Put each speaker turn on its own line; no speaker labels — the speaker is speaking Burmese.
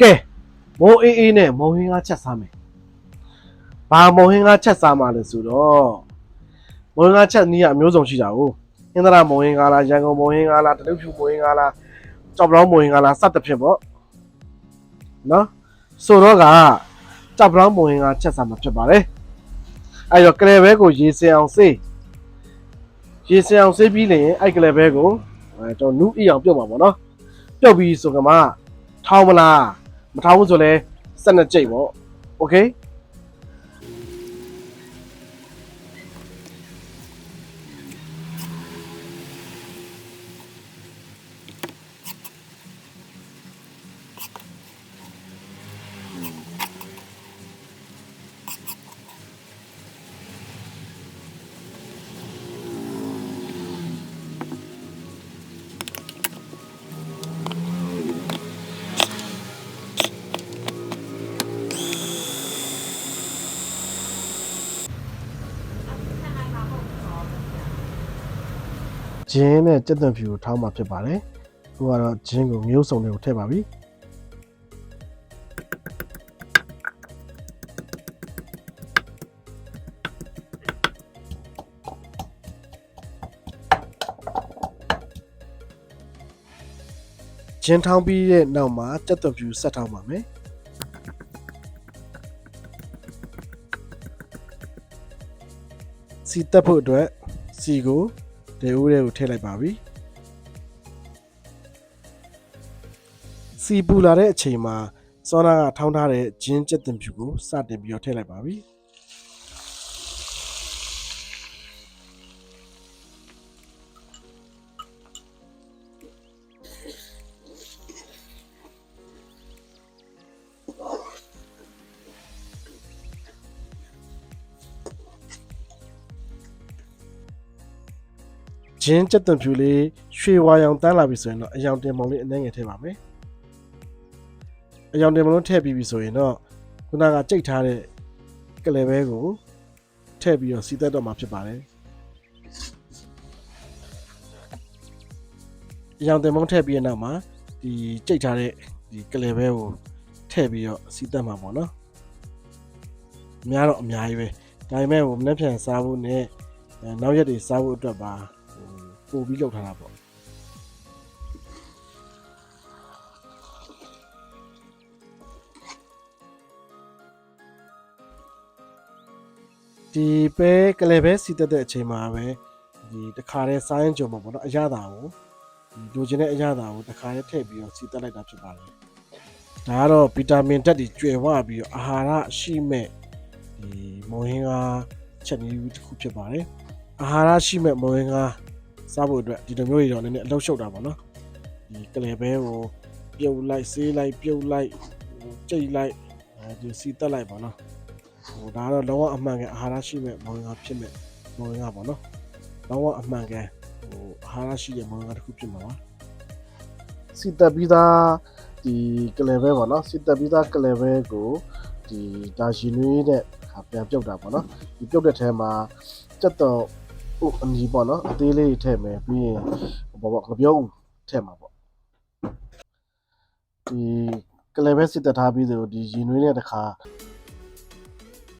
ကဲမိုးအေးအေးနဲ့မုံဟင်းကားချက်စားမယ်ဘာမုံဟင်းကားချက်စားမှာလဲဆိုတော့မုံဟင်းကားချက်နီးကအမျိုးစုံရှိတာကိုအင်္ဒရာမုံဟင်းကားလားရန်ကုန်မုံဟင်းကားလားတရုတ်ဖြူမုံဟင်းကားလားကြောက်ပလောင်းမုံဟင်းကားလားစသဖြင့်ပေါ့နော်ဆိုတော့ကကြောက်ပလောင်းမုံဟင်းကားချက်စားမှာဖြစ်ပါတယ်အဲ့တော့ကလေးဘဲကိုရေစင်အောင်စေးရေစင်အောင်စေးပြီးလရင်အဲ့ကလေးဘဲကိုအဲကျွန်တော်နူးအီအောင်ပြုတ်မှာပေါ့နော်ပြုတ်ပြီးဆိုကမှထောင်းမလား မထားဘူးဆိုလဲ12ကြိတ်ပေါ့โဂျင်းနဲ့ကြက်သွန်ဖြူကိုထောင်းมาဖြစ်ပါတယ်ခုကတော့ဂျင်းကိုမျိုးစုံတွေကိုထည့်ပါပြီဂျင်းထောင်းပြီးတဲ့နောက်မှာကြက်သွန်ဖြူဆက်ထောင်းပါမယ်စီတက်ဖို့အတွက်စီကို ဒေဦးတွေကိုထည့်လိုက်ပါပြီစီပူလာတဲ့အချိန်မှာစောနာကထောင်းထားတဲ့ဂျင်းကျက်တင်ဖြူကိုစတင်ပြီးတော့ထည့်လိုက်ပါပြီ ဂျင်းကျက်တင်ဖြူလေးရွှေဝါရောင်တန်းလာပြီဆိုရင်တော့အယောင်တင်ပုံလေးအနှဲငယ်ထည့်ပါမယ်အယောင်တင်ပုံလေးထည့်ပြီးပြီဆိုရင်တော့ခုနကကြိတ်ထားတဲ့ကလေးဘဲကိုထည့်ပြီးတော့စီသက်တော့မှာဖြစ်ပါတယ်အယောင်တင်ပုံထည့်ပြီးတဲ့နောက်မှာဒီကြိတ်ထားတဲ့ဒီကလေးဘဲကိုထည့်ပြီးတော့စီသက်မှာပေါ့နော်အများတော့အများကြီးပဲဒါပေမဲ့ဟိုမနေ့ပြန်စားဖို့နဲ့အဲနောက်ရက်တွေစားဖို့အတွက်ပါဟို ပို့ပြီးလောက်ထားတာပေါ့ဒီပဲကလေးပဲစီတက်တဲ့အချိန်မှာပဲဒီတခါတည်းစားရင်ကြုံမှာပေါ့နော်အရသာကိုဒီလိုချင်တဲ့အရသာကိုတခါတည်းထည့်ပြီးတော့စီတက်လိုက်တာဖြစ်ပါတယ်ဒါကတော့ဗီတာမင်ဓာတ်တွေကျွယ်ဝပြီးတော့အာဟာရရှိမဲ့ဒီမုံဟင်းကားချက်နည်းတစ်ခုဖြစ်ပါတယ်အာဟာရရှိမဲ့မုံဟင်းကား စားဖို့အတွက်ဒီလိုမျိုးတွေတော့နည်းနည်းအလုပ်ရှုပ်တာပေါ့နော်ဒီကလေးပဲကိုပြုတ်လိုက်ဆေးလိုက်ပြုတ်လိုက်ဟိုကြိတ်လိုက်အဲဒီစီတက်လိုက်ပေါ့နော်ဟိုဒါကတော့လုံးဝအမှန်ကန်အာဟာရရှိမဲ့မောင်ငါဖြစ်မဲ့မောင်ငါပေါ့နော်လုံးဝအမှန်ကန်ဟိုအာဟာရရှိတဲ့မောင်ငါတစ်ခုဖြစ်မှာပါစစ်တပ်ပြီးသားဒီကလယ်ပဲပေါ့နော်စစ်တပ်ပြီးသားကလယ်ပဲကိုဒီဒါရှင်နွေးတဲ့ခါပြန်ပြုတ်တာပေါ့နော်ဒီပြုတ်တဲ့ထဲမှာစက်တော့ ဥအနီပေါ့နော်အသေးလေးထည့်မယ်ပြီးရင်ဘောပေါ့ငပြောဦးထည့်မှာပေါ့ဒီကလယ်ပဲစစ်တပ်ထားပြီးဆိုဒီရင်နွေးတဲ့တခါ